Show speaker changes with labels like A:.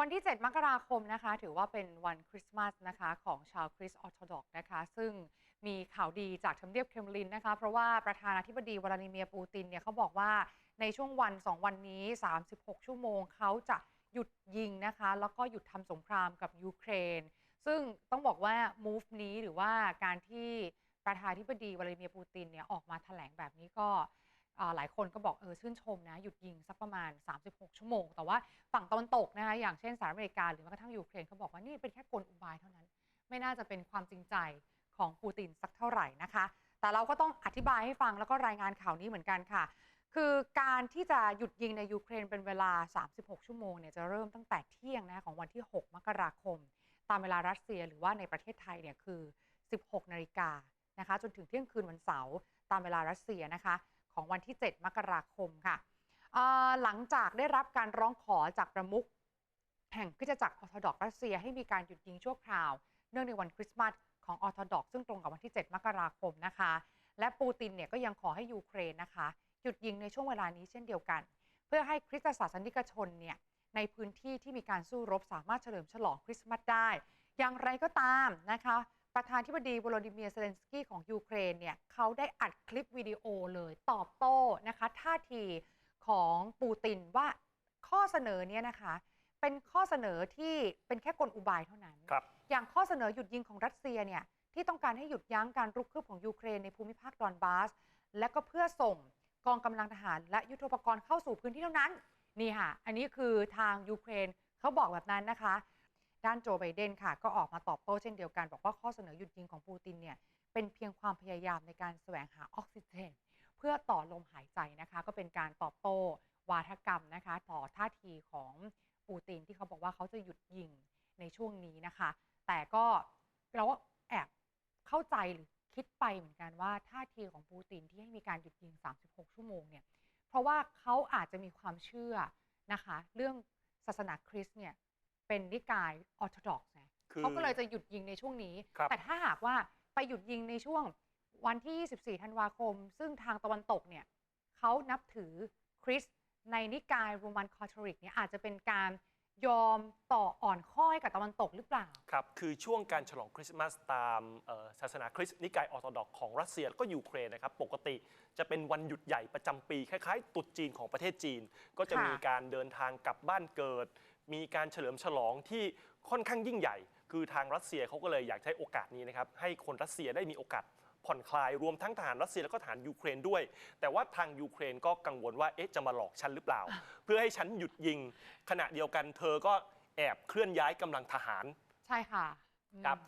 A: วันที่ 7 มกราคมนะคะ ถือว่าเป็นวันคริสต์มาสนะคะของชาวคริสต์ออร์โธดอกซ์นะคะ ซึ่งมีข่าวดีจากทำเนียบเครมลินนะคะ เพราะว่าประธานาธิบดีวลาดิเมียร์ปูตินเนี่ยเขาบอกว่าในช่วงวัน 2 วันนี้ 36 ชั่วโมงเขาจะหยุดยิงนะคะ แล้วก็หยุดทำสงครามกับยูเครน ซึ่งต้องบอกว่า move นี้หรือว่าการที่ประธานาธิบดีวลาดิเมียร์ปูตินเนี่ยออกมาแถลงแบบนี้ก็ หลายคนก็บอกเออชื่นชมนะ หยุดยิงสักประมาณ 36 ชั่วโมง แต่ว่าฝั่งตะวันตกนะคะอย่างเช่นสหรัฐอเมริกาหรือแม้กระทั่งยูเครนเขาบอกว่านี่เป็นแค่กลอุบายเท่านั้น ไม่น่าจะเป็นความจริงใจของปูตินสักเท่าไหร่นะคะ แต่เราก็ต้องอธิบายให้ฟังแล้วก็รายงานข่าวนี้เหมือนกันค่ะ คือการที่จะหยุดยิงในยูเครนเป็นเวลา 36 ชั่วโมงเนี่ยจะเริ่มตั้งแต่เที่ยงนะคะของวันที่ 6 มกราคม ตามเวลารัสเซียหรือว่าในประเทศไทยเนี่ยคือ 16 นาฬิกานะคะจนถึงเที่ยงคืนวันเสาร์ตามเวลารัสเซียนะคะ ของวันที่ 7 มกราคมค่ะหลังจากได้รับการร้องขอจากประมุขแห่งคริสตจักรออร์โธดอกซ์รัสเซียให้มีการหยุดยิงชั่วคราว เนื่องในวันคริสต์มาสของออร์โธดอกซ์ซึ่งตรงกับวันที่ 7 มกราคมนะคะ และปูตินเนี่ยก็ยังขอให้ยูเครนนะคะ หยุดยิงในช่วงเวลานี้เช่นเดียวกัน เพื่อให้คริสตศาสนิกชนเนี่ยในพื้นที่ที่มีการสู้รบสามารถเฉลิมฉลองคริสต์มาสได้ อย่างไรก็ตามนะคะ ประธานธิบดีวโลดิเมียร์เซเลนสกี้ของยูเครนเนี่ยเขาได้อัดคลิปวิดีโอเลยตอบโต้นะคะท่าทีของปูตินว่าข้อเสนอเนี่ยนะคะเป็นข้อเสนอที่เป็นแค่กลอุบายเท่านั้น
B: ครับ
A: อย่างข้อเสนอหยุดยิงของรัสเซียเนี่ยที่ต้องการให้หยุดยั้งการรุกคืบของยูเครนในภูมิภาคดอนบาส และก็เพื่อส่งกองกำลังทหารและยุทโธปกรณ์เข้าสู่พื้นที่เท่านั้น นี่ค่ะ อันนี้คือทางยูเครนเขาบอกแบบนั้นนะคะ ด้านโจไบเดนค่ะ ก็ออกมาตอบโต้เช่นเดียวกัน บอกว่าข้อเสนอหยุดยิงของปูตินเนี่ยเป็นเพียงความพยายามในการแสวงหาออกซิเจน เพื่อต่อลมหายใจนะคะ ก็เป็นการตอบโต้วาทกรรมนะคะ ต่อท่าทีของปูตินที่เขาบอกว่าเขาจะหยุดยิงในช่วงนี้นะคะ แต่ก็เราก็แอบเข้าใจหรือคิดไปเหมือนกันว่าท่าทีของปูตินที่ให้มีการหยุดยิง 36 ชั่วโมงเนี่ยเพราะว่าเขาอาจจะมีความเชื่อนะคะ เรื่องศาสนาคริสต์เนี่ย เป็นนิกายออร์โธดอกซ์ไง
B: คือ
A: เขาก็เลยจะหยุดยิงในช่วงนี้
B: ครับ
A: แต่ถ้าหากว่าไปหยุดยิงในช่วงวันที่ 24 ธันวาคม ซึ่งทางตะวันตกเนี่ยเขานับถือคริสต์ในนิกายโรมันคาทอลิกเนี่ยอาจจะเป็นการยอมต่ออ่อนข้อให้กับตะวันตกหรือเปล่า
B: ครับ คือช่วงการฉลองคริสต์มาสตามเอ่อศาสนาคริสต์นิกายออร์โธดอกซ์ของรัสเซียแล้วก็ยูเครนนะครับ ปกติจะเป็นวันหยุดใหญ่ประจำปี คล้ายๆตรุษจีนของประเทศจีน ก็จะ
A: ค่ะ
B: มีการเดินทางกลับบ้านเกิด มีการเฉลิมฉลองที่ค่อนข้างยิ่งใหญ่ คือทางรัสเซียเขาก็เลยอยากใช้โอกาสนี้นะครับให้คนรัสเซียได้มีโอกาสผ่อนคลายรวมทั้งทหารรัสเซียแล้วก็ทหารยูเครนด้วย แต่ว่าทางยูเครนก็กังวลว่าเอ๊ะจะมาหลอกฉันหรือเปล่า เพื่อให้ฉันหยุดยิง ขณะเดียวกันเธอก็แอบเคลื่อนย้ายกำลังทหาร
A: ใช่ค่ะอืม
B: ครับ